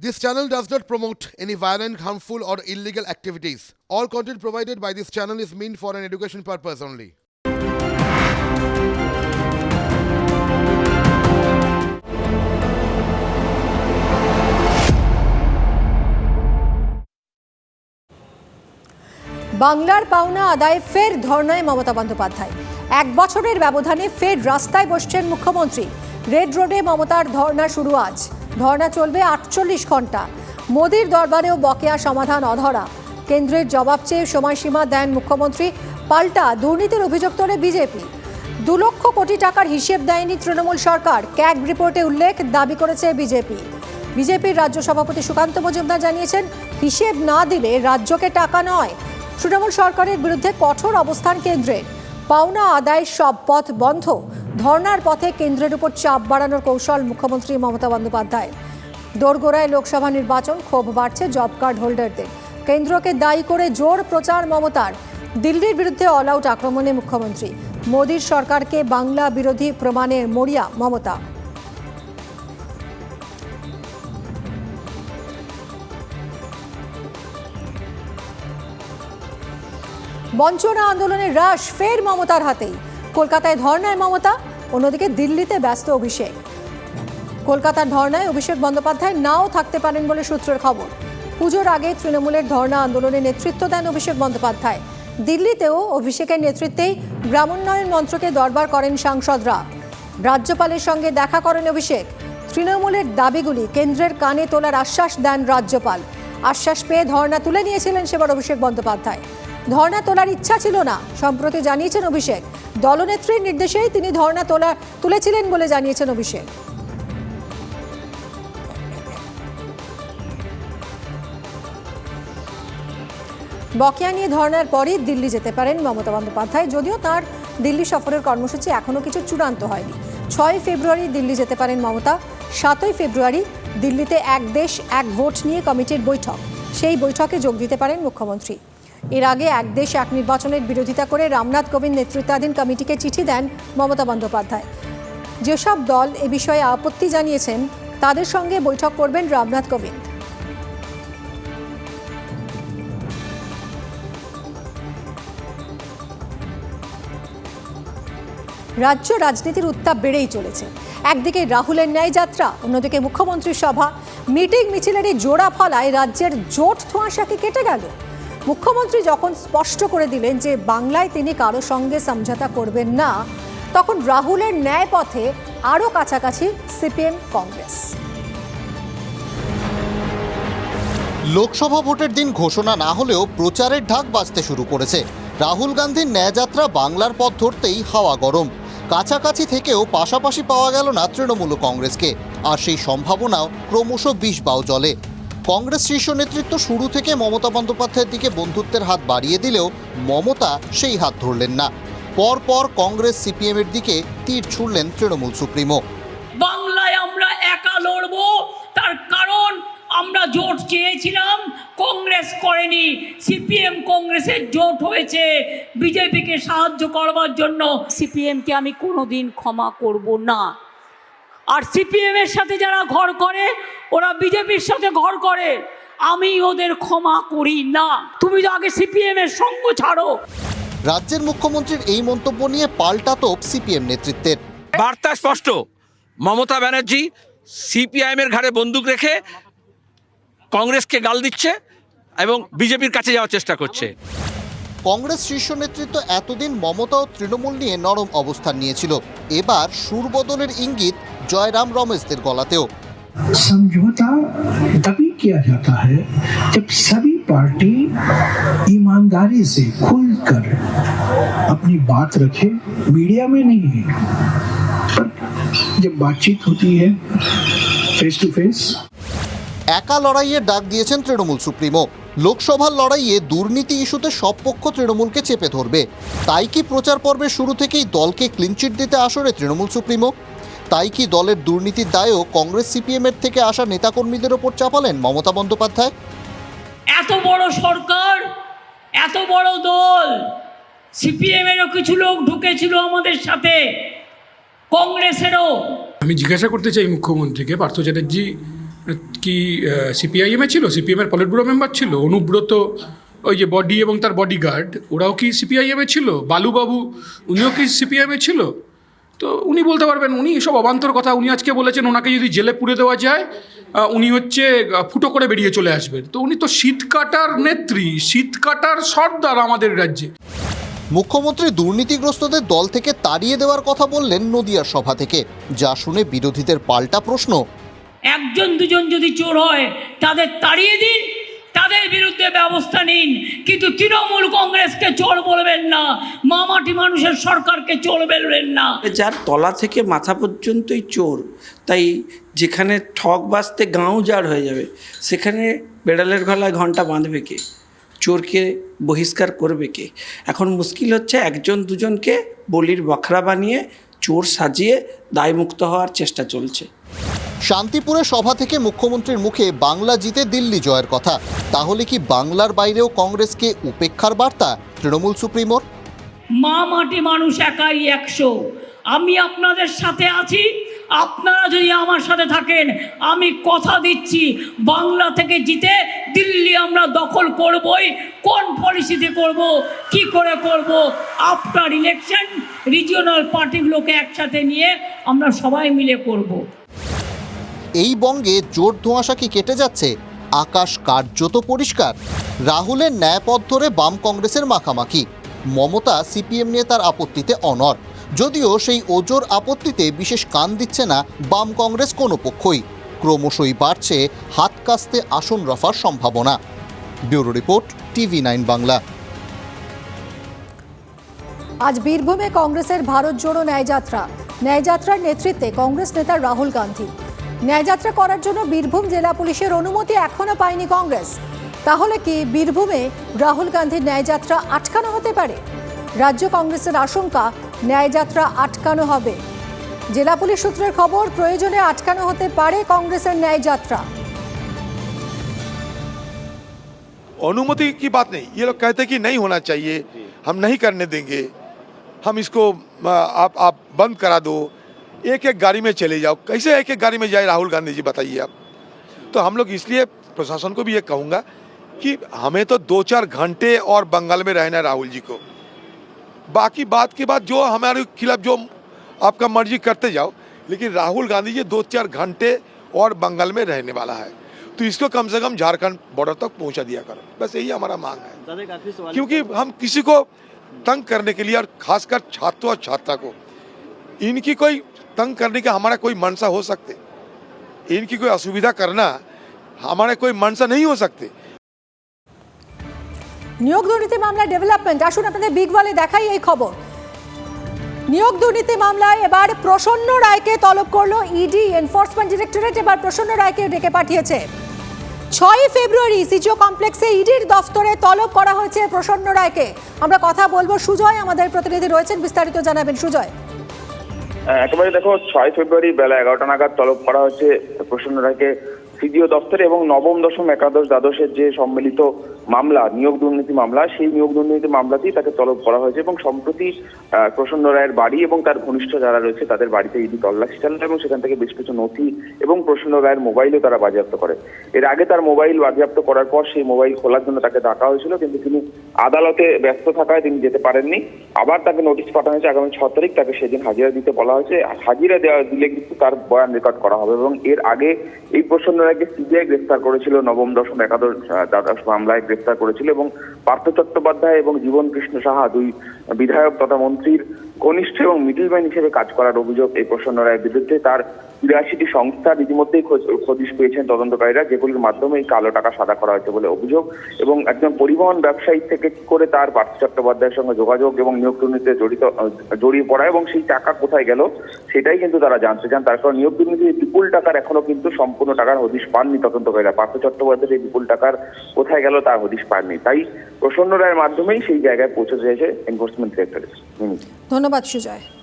This channel does not promote any violent, harmful, or illegal activities. All content provided by this channel is meant for an education purpose only. বাংলার পাওনা আদায়ে ফের ধর্নায় মমতা বন্দ্যোপাধ্যায় এক বছরের ব্যবধানে ফের রাস্তায় বসছেন মুখ্যমন্ত্রী রেড রোডে মমতার ধর্না শুরু আজ ধর্না চলবে আটচল্লিশ ঘণ্টা। মোদির দরবারেও বকেয়া সমাধান অধরা। কেন্দ্রের জবাব চেয়ে সময়সীমা দেন মুখ্যমন্ত্রী, পাল্টা দুর্নীতির অভিযোগ তোলে বিজেপি। দু লক্ষ কোটি টাকার হিসেব দেয়নি তৃণমূল সরকার, ক্যাগ রিপোর্টে উল্লেখ দাবি করেছে বিজেপি। বিজেপির রাজ্য সভাপতি সুকান্ত মজুমদার জানিয়েছেন, হিসেব না দিলে রাজ্যকে টাকা নয়। তৃণমূল সরকারের বিরুদ্ধে কঠোর অবস্থান কেন্দ্রের। পাওনা আদায় সব পথ বন্ধ। ধর্নার পথে কেন্দ্রের উপর চাপ বাড়ানোর কৌশল মুখ্যমন্ত্রী মমতা বন্দ্যোপাধ্যায় দোরগোড়ায় লোকসভা নির্বাচন ক্ষোভ বাড়ছে জব কার্ড হোল্ডারদের। কেন্দ্রকে দায়ী করে জোর প্রচার মমতার। দিল্লির বিরুদ্ধে অল আউট আক্রমণে মুখ্যমন্ত্রী। মোদীর সরকারকে বাংলা বিরোধী প্রমাণে মরিয়া মমতা। বঞ্চনা আন্দোলনের হ্রাস ফের মমতার হাতেই। কলকাতায় ধর্নায় মমতা, অন্যদিকে দিল্লিতে ব্যস্ত অভিষেক। কলকাতার ধর্নায় অভিষেক বন্দ্যোপাধ্যায় নাও থাকতে পারেন বলে সূত্রের খবর। পুজোর আগে তৃণমূলের ধর্না আন্দোলনে নেতৃত্ব দেন অভিষেক বন্দ্যোপাধ্যায়। দিল্লিতেও অভিষেকের নেতৃত্বেই গ্রামোন্নয়ন মন্ত্রকে দরবার করেন সাংসদরা। রাজ্যপালের সঙ্গে দেখা করেন অভিষেক। তৃণমূলের দাবিগুলি কেন্দ্রের কানে তোলার আশ্বাস দেন রাজ্যপাল। আশ্বাস পেয়ে ধর্না তুলে নিয়েছিলেন সেবার অভিষেক বন্দ্যোপাধ্যায়। ধর্না তোলার ইচ্ছা ছিল না, সম্প্রতি জানিয়েছেন অভিষেক। দলনেত্রীর নির্দেশেই তিনি ধর্না তোলা, তুলেছিলেন বলে জানিয়েছেন অভিষেক। বকেয়া নিয়ে ধর্নার পরই দিল্লি যেতে পারেন মমতা বন্দ্যোপাধ্যায়, যদিও তার দিল্লি সফরের কর্মসূচি এখনও কিছু চূড়ান্ত হয়নি। ছয় ফেব্রুয়ারি দিল্লি যেতে পারেন মমতা, সাতই ফেব্রুয়ারি দিল্লিতে এক দেশ, এক ভোট নিয়ে কমিটির বৈঠক। সেই বৈঠকে যোগ দিতে পারেন মুখ্যমন্ত্রী। এর আগে এক দেশ, এক নির্বাচনের বিরোধিতা করে রামনাথ কোবিন্দ নেতৃত্বাধীন কমিটিকে চিঠি দেন মমতা বন্দ্যোপাধ্যায়। যেসব দল এ বিষয়ে আপত্তি জানিয়েছেন, তাদের সঙ্গে বৈঠক করবেন রামনাথ কোবিন্দ। রাজ্য রাজনীতির উত্তাপ বেড়েই চলেছে। একদিকে রাহুলের ন্যায় যাত্রা, অন্যদিকে মুখ্যমন্ত্রীর সভা। মিটিং মিছিলের জোড়া ফলায় রাজ্যের জোট ধোঁয়াশাকে কেটে গেল। মুখ্যমন্ত্রী যখন স্পষ্ট করে দিলেন যে বাংলায় তিনি কারও সঙ্গে সমঝোতা করবেন না, তখন রাহুলের ন্যায় পথে আরও কাছাকাছি সিপিএম কংগ্রেস। লোকসভা ভোটের দিন ঘোষণা না হলেও প্রচারের ঢাক বাজতে শুরু করেছে। রাহুল গান্ধীর ন্যায়যাত্রা বাংলার পথ ধরতেই হাওয়া গরম। কাছাকাছি থেকেও পাশাপাশি পাওয়া গেল না তৃণমূল কংগ্রেসকে। আর সেই সম্ভাবনাও ক্রমশ বিষ বাও জলে। কংগ্রেস শীর্ষ নেতৃত্ব শুরু থেকে মমতা বন্দ্যোপাধ্যায়ের দিকে বন্ধুত্বের হাত বাড়িয়ে দিলেও মমতা সেই হাত ধরলেন না। পরপর কংগ্রেস সিপিএমের দিকে তীর ছুড়লেন তৃণমূল সুপ্রিমো। বাংলায় আমরা একা লড়বো তার কারণ আমরা জোট চেয়েছিলাম কংগ্রেস করেনি। সিপিএম কংগ্রেসের জোট হয়েছে বিজেপিকে সাহায্য করবার জন্য। সিপিএমকে আমি কোনোদিন ক্ষমা করব না। আর সিপিএমের সাথে যারা ঘর করে ওরা বিজেপির সাথে ঘর করে। আমি ওদের ক্ষমা করি না। তুমি তো আগে সিপিএমের সঙ্গ ছাড়ো। রাজ্যের মুখ্যমন্ত্রীর এই মন্তব্য নিয়ে পাল্টা তোপ সিপিএম নেতৃত্বের। বার্তা স্পষ্ট। মমতা ব্যানার্জি সিপিআইএমের ঘাড়ে বন্দুক রেখে কংগ্রেসকে গাল দিচ্ছে এবং বিজেপির কাছে যাওয়ার চেষ্টা করছে। কংগ্রেস শীর্ষ নেতৃত্ব এতদিন মমতা ও তৃণমূল নিয়ে নরম অবস্থান নিয়েছিল। এবার সুরবদলের ইঙ্গিত জয়রাম রমেশদের গলাতেও समझौता तभी किया जाता है जब सभी पार्टी ईमानदारी से खुलकर अपनी बात रखे मीडिया में नहीं पर जब बातचीत होती है फेस टू फेस একা লড়াইয়ের ডাক দিয়েছেন তৃণমূল সুপ্রিমো লোকসভার লড়াইয়ে দুর্নীতি ইস্যুতে সব পক্ষ তৃণমূলকে চেপে ধরবে তাই কি প্রচার পর্বের শুরু থেকেই দলকে ক্লিনচিট দিতে আসরে তৃণমূল সুপ্রিমো তাই কি দলের দুর্নীতির দায়ও কংগ্রেস সিপিএমের থেকে আসা নেতাকর্মীদের ওপর চাপালেন মমতা বন্দ্যোপাধ্যায়? এত বড় সরকার এত বড় দল সিপিএমেরও কিছু লোক ঢুকেছিল আমাদের সাথে কংগ্রেসেরও। আমি জিজ্ঞাসা করতে চাই মুখ্যমন্ত্রীকে পার্থ চ্যাটার্জি কি সিপিআইএমে ছিল? সিপিএমের পলিট ব্যুরো মেম্বার ছিল? অনুব্রত ওই যে বডি এবং তার বডিগার্ড ওরাও কি সিপিআইএমে ছিল? বালুবাবু উনিও কি সিপিআইএমে ছিল? তো উনি বলতে পারবেন উনি এসব অবান্তর কথা উনি আজকে বলেছেন ওনাকে যদি জেলে পুরে দেওয়া যায় উনি হচ্ছে ফুটো করে বেরিয়ে চলে আসবেন। তো উনি তো শীত কাটার নেত্রী শীত কাটার সর্দার আমাদের রাজ্যে। মুখ্যমন্ত্রী দুর্নীতিগ্রস্তদের দল থেকে তাড়িয়ে দেওয়ার কথা বললেন নদিয়ার সভা থেকে। যা শুনে বিরোধীদের পাল্টা প্রশ্ন। একজন দুজন যদি চোর হয় তাদের তাড়িয়ে দিন তাদের বিরুদ্ধে ব্যবস্থা নিন। কিন্তু তৃণমূল কংগ্রেসকে চোর বলবেন না। মামাটি মানুষের সরকারকে চোর বলবেন না। যার তলা থেকে মাথা পর্যন্তই চোর, তাই যেখানে ঠক বাজতে গাঁও জার হয়ে যাবে, সেখানে বেড়ালের গলায় ঘণ্টা বাঁধবে কে? চোরকে বহিষ্কার করবে কে? এখন মুশকিল হচ্ছে একজন দুজনকে বলির বখরা বানিয়ে চোর সাজিয়ে দায়মুক্ত হওয়ার চেষ্টা চলছে। শান্তিপুরে সভা থেকে মুখ্যমন্ত্রীর মুখে বাংলা জিতে দিল্লি জয়ের কথা। তাহলে কি বাংলার বাইরেও কংগ্রেসকে উপেক্ষার বার্তা তৃণমূল সুপ্রিমোর মা মাটি মানুষ একাই একশো। আমি আপনাদের সাথে আছি, আপনারা যদি আমার সাথে থাকেন, আমি কথা দিচ্ছি, বাংলা থেকে জিতে দিল্লি আমরা দখল করবই, কোন পলিসিতে করব, কি করে করব আফটার ইলেকশন রিজিওনাল পার্টিগুলোকে একসাথে নিয়ে আমরা সবাই মিলে করব। এই বঙ্গে জোর ধোঁয়াশা কি কেটে যাচ্ছে? আকাশ কার্যত পরিষ্কার। রাহুলের ন্যায়পথ ধরে বাম কংগ্রেসের মাখামাখি। মমতা সিপিএম নিয়ে তার আপত্তিতে অনর যদিও সেই ওজোর আপত্তিতে বিশেষ কান দিচ্ছে না বাম কংগ্রেস কোনো পক্ষই। ক্রমশই বাড়ছে হাত কাস্তে আসন রফার সম্ভাবনা। Bureau report, TV nine Bangla. আজ বীরভূমে কংগ্রেসের ভারত জোড়ো ন্যায়যাত্রা। ন্যায়যাত্রার নেতৃত্বে কংগ্রেস নেতা রাহুল গান্ধী। ন্যায়যাত্রা করার জন্য বীরভূম জেলা পুলিশের অনুমতি এখনও পায়নি কংগ্রেস তাহলে কি বীরভূমে রাহুল গান্ধীর ন্যায়যাত্রা আটকানো হতে পারে রাজ্য কংগ্রেসের আশঙ্কা ন্যায়যাত্রা আটকানো হবে জেলা পুলিশ সূত্রের খবর প্রয়োজনে আটকানো হতে পারে কংগ্রেসের ন্যায়যাত্রা अनुमति की बात नहीं ये लोग कहते कि नहीं होना चाहिए हम नहीं करने देंगे हम इसको आ, आप आप बंद करा दो एक एक गाड़ी में चले जाओ। कैसे एक एक गाड़ी में जाए? राहुल गांधी जी बताइए आप। तो हम लोग इसलिए प्रशासन को भी ये कहूँगा कि हमें तो दो चार घंटे और बंगाल में रहना है राहुल जी को। बाकी बात के बाद जो हमारे खिलाफ जो आपका मर्ज़ी करते जाओ लेकिन राहुल गांधी जी दो चार घंटे और बंगाल में रहने वाला है। तो इसको कम से कम झारखंड बॉर्डर तक पहुँचा दिया करो। बस यही हमारा मांग है। क्योंकि हम किसी को तंग करने के लिए और खासकर छात्रों और छात्रा को इनकी कोई तंग करने का हमारा कोई मनसा हो सकते इनकी कोई असुविधा करना हमारे कोई मनसा नहीं हो सकते নিয়োগ দুর্নীতি মামলায় ডেভেলপমেন্ট আসুন আপনাদের বিগ ওয়ালে দেখাই এই খবর নিয়োগ দুর্নীতি মামলায় এবার প্রসন্ন রায়কে তলব করলো ইডি এনফোর্সমেন্ট ডিরেক্টরেট এবার প্রসন্ন রায়কে ডেকে পাঠিয়েছে ছয় ফেব্রুয়ারি সিজিও কমপ্লেক্সে ইডির দফতরে তলব করা হয়েছে প্রসন্ন রায়কে আমরা কথা বলবো সুজয় আমাদের প্রতিনিধি রয়েছেন বিস্তারিত জানাবেন সুজয় হ্যাঁ, একেবারে দেখো ছয় ফেব্রুয়ারি বেলা এগারোটা নাগাদ তলব করা হয়েছে প্রসন্ন রায়কে সিডিও দপ্তরে এবং নবম দশম একাদশ দ্বাদশের যে সম্মিলিত মামলা, নিয়োগ দুর্নীতি মামলা, সেই নিয়োগ দুর্নীতি মামলাতেই তাকে তলব করা হয়েছে এবং সম্প্রতি প্রসন্ন রায়ের বাড়ি এবং তার ঘনিষ্ঠ যারা রয়েছে তাদের বাড়িতে ইডি তল্লাশি চালায় এবং সেখান থেকে বেশ কিছু নথি এবং প্রসন্ন রায়ের মোবাইলও তারা বাজেয়াপ্ত করে। এর আগে তার মোবাইল বাজেয়াপ্ত করার পর সেই মোবাইল খোলার জন্য তাকে ডাকা হয়েছিল, কিন্তু তিনি আদালতে ব্যস্ত থাকায় তিনি যেতে পারেননি। আবার তাকে নোটিশ পাঠানো হয়েছে, আগামী ছ তারিখ তাকে সেদিন হাজিরা দিতে বলা হয়েছে। হাজিরা দেওয়া দিলে কিন্তু তার বয়ান রেকর্ড করা হবে এবং এর আগে এই প্রসন্ন রায়কে সিবিআই গ্রেফতার করেছিল নবম দশম একাদশ দ্বাদশ মামলায় গ্রেফতার করেছিল এবং পার্থ চট্টোপাধ্যায় এবং জীবন কৃষ্ণ সাহা দুই বিধায়ক তথা মন্ত্রীর কনিষ্ঠ এবং মিডিলম্যান হিসেবে কাজ করার অভিযোগ এই প্রসন্ন রায়ের বিরুদ্ধে তার বিরাশিটি সংস্থা রীতিমধ্যেই খোঁজ- পেয়েছেন তদন্তকারীরা, যেগুলির মাধ্যমে এই কালো টাকা সাদা করা হয়েছে বলে অভিযোগ এবং একজন পরিবহন ব্যবসায়ী থেকে কি করে তার পার্থ চট্টোপাধ্যায়ের সঙ্গে যোগাযোগ এবং নিয়োগ দুর্নীতিতে জড়িত জড়িয়ে পড়া এবং সেই টাকা কোথায় গেল, সেটাই কিন্তু তারা জানতে চান। তার কারণ নিয়োগ দুর্নীতির বিপুল টাকার এখনও কিন্তু সম্পূর্ণ টাকার হদিশ পাননি তদন্তকারীরা। পার্থ চট্টোপাধ্যায়ের এই বিপুল টাকার কোথায় গেল তার হদিশ পাননি। তাই প্রসন্ন রায়ের মাধ্যমেই সেই জায়গায় পৌঁছে চেয়েছে এনফোর্সমেন্ট ডিরেক্টরেট ধন্যবাদ, সুজয়।